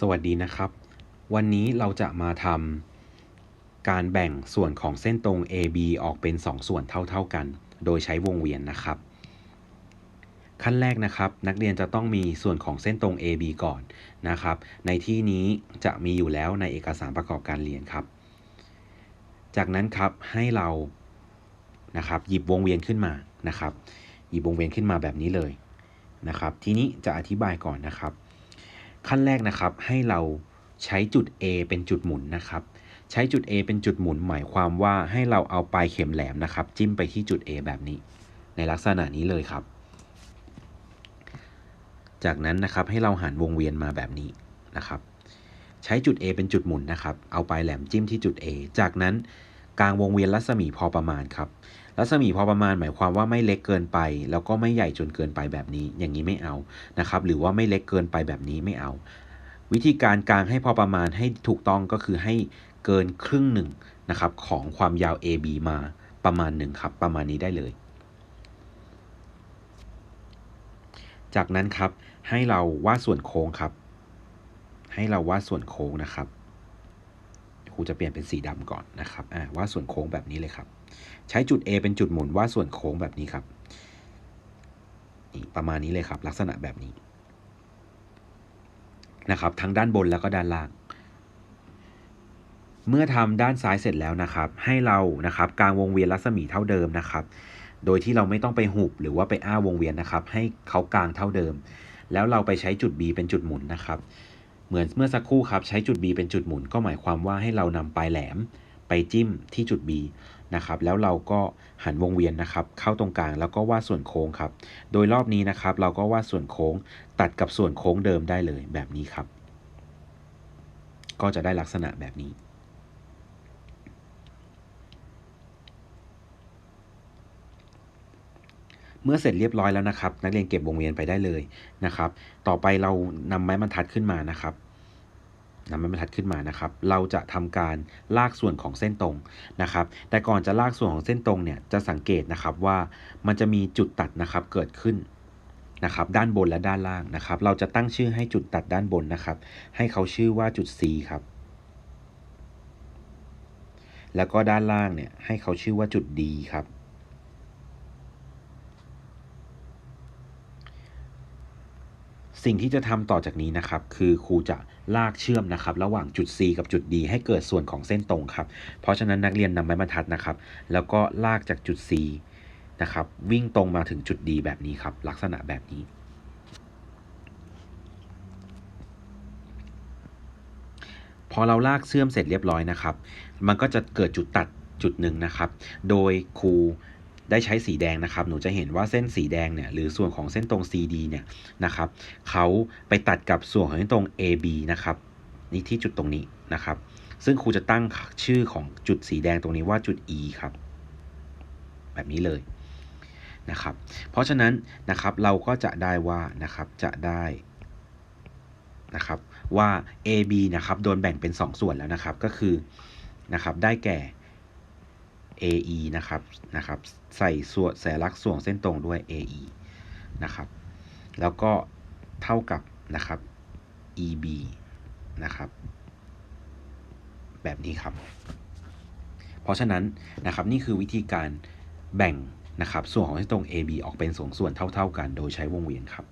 สวัสดีนะครับ วันนี้เราจะมาทำการแบ่งส่วนของเส้นตรง AB ออกเป็น 2 ส่วนเท่า ๆกัน โดยใช้วงเวียนนะครับ ขั้นแรกนะครับ นักเรียนจะต้องมีส่วนของเส้นตรง AB ก่อนนะครับ ในที่นี้จะมีอยู่แล้วในเอกสารประกอบการเรียนครับ จากนั้นครับให้เรานะครับหยิบวงเวียนขึ้นมานะครับ หยิบวงเวียนขึ้นมาแบบนี้เลยนะครับ ทีนี้จะอธิบายก่อนนะครับ ขั้นแรกนะครับให้เราใช้จุด A เป็นจุดหมุนนะครับ ใช้จุด A เป็นจุดหมุน หมายความว่าให้เราเอาปลายเข็มแหลมนะครับ จิ้มไปที่จุด A แบบนี้ ในลักษณะนี้เลยครับ จากนั้นนะครับให้เราหันวงเวียนมาแบบนี้นะครับ ใช้จุด A เป็นจุดหมุนนะครับ เอาปลายแหลมจิ้มที่จุด A จากนั้น กลางวงเวียนรัศมีพอประมาณครับรัศมีพอประมาณหมายความว่าไม่เล็กเกินไป แล้วก็ไม่ใหญ่จนเกินไปแบบนี้ อย่างนี้ไม่เอานะครับ หรือว่าไม่เล็กเกินไปแบบนี้ไม่เอา วิธีการกลางให้พอประมาณให้ถูกต้องก็คือให้เกินครึ่งหนึ่งนะครับของความยาว AB มาประมาณหนึ่งครับ ประมาณนี้ได้เลย จากนั้นครับให้เราวาดส่วนโค้งครับ ให้เราวาดส่วนโค้งนะครับ รูจะเปลี่ยนเป็นสีดำก่อนนะครับอ่าวาดส่วนโค้งแบบนี้เลยครับ ใช้จุด A เป็นจุดหมุนวาดส่วนโค้งแบบนี้ครับนี่ประมาณนี้เลยครับ ลักษณะแบบนี้นะครับ ทั้งด้านบนแล้วก็ด้านล่าง เมื่อทำด้านซ้ายเสร็จแล้วนะครับ ให้เรานะครับกลางวงเวียนรัศมีเท่าเดิมนะครับ โดยที่เราไม่ต้องไปหุบหรือว่าไปอ้าวงเวียนนะครับ ให้เขากลางเท่าเดิม แล้วเราไปใช้จุด B เป็นจุดหมุนนะครับ เหมือนเมื่อสักครู่ครับ ใช้จุด B เป็นจุดหมุน ก็หมายความว่าให้เรานำปลายแหลมไปจิ้มที่จุด B นะครับแล้วเราก็หันวงเวียนนะครับเข้าตรงกลางแล้วก็วาดส่วนโค้งครับ โดยรอบนี้นะครับ เราก็วาดส่วนโค้งตัดกับส่วนโค้งเดิมได้เลยแบบนี้ครับ ก็จะได้ลักษณะแบบนี้ เมื่อเสร็จเรียบร้อยแล้วนะครับ นักเรียนเก็บวงเวียนไปได้เลยนะครับ ต่อไปเรานำไม้บรรทัดขึ้นมานะครับนำไม้บรรทัดขึ้นมานะครับ เราจะทำการลากส่วนของเส้นตรงนะครับ แต่ก่อนจะลากส่วนของเส้นตรงเนี่ยจะสังเกตนะครับว่ามันจะมีจุดตัดนะครับเกิดขึ้นนะครับด้านบนและด้านล่างนะครับ เราจะตั้งชื่อให้จุดตัดด้านบนนะครับ ให้เขาชื่อว่าจุด C ครับ แล้วก็ด้านล่างเนี่ยให้เขาชื่อว่าจุด D ครับ สิ่งที่จะทำต่อจากนี้นะครับ คือครูจะลากเชื่อมนะครับ ระหว่างจุด C กับจุด D ให้เกิดส่วนของเส้นตรงครับ เพราะฉะนั้นนักเรียนนำไม้บรรทัดนะครับ แล้วก็ลากจากจุด C นะครับวิ่งตรงมาถึงจุด D แบบนี้ครับ ลักษณะแบบนี้ พอเราลากเชื่อมเสร็จเรียบร้อยนะครับ มันก็จะเกิดจุดตัดจุดหนึ่งนะครับ โดยครู ได้ใช้สีแดงนะครับ หนูจะเห็นว่าเส้นสีแดงเนี่ยหรือส่วนของเส้นตรง CD เนี่ยนะครับเขาไปตัดกับส่วนของเส้นตรง AB นะครับนี่ที่จุดตรงนี้นะครับ ซึ่งครูจะตั้งชื่อของจุดสีแดงตรงนี้ว่าจุด E ครับ แบบนี้เลยนะครับ เพราะฉะนั้นนะครับเราก็จะได้ว่านะครับจะได้นะครับว่า AB นะครับโดนแบ่งเป็น 2 ส่วนแล้วนะครับก็คือนะครับได้แก่ AE นะครับนะครับ ใส่ส่วนสัญลักษ์ส่วนเส้นตรงด้วย AE นะครับ แล้วก็เท่ากับนะครับ EB นะครับ แบบนี้ครับ เพราะฉะนั้นนะครับนี่คือวิธีการแบ่งนะครับ ส่วนของเส้นตรง AB ออกเป็นสองส่วนเท่า ๆ กัน โดยใช้วงเวียนครับ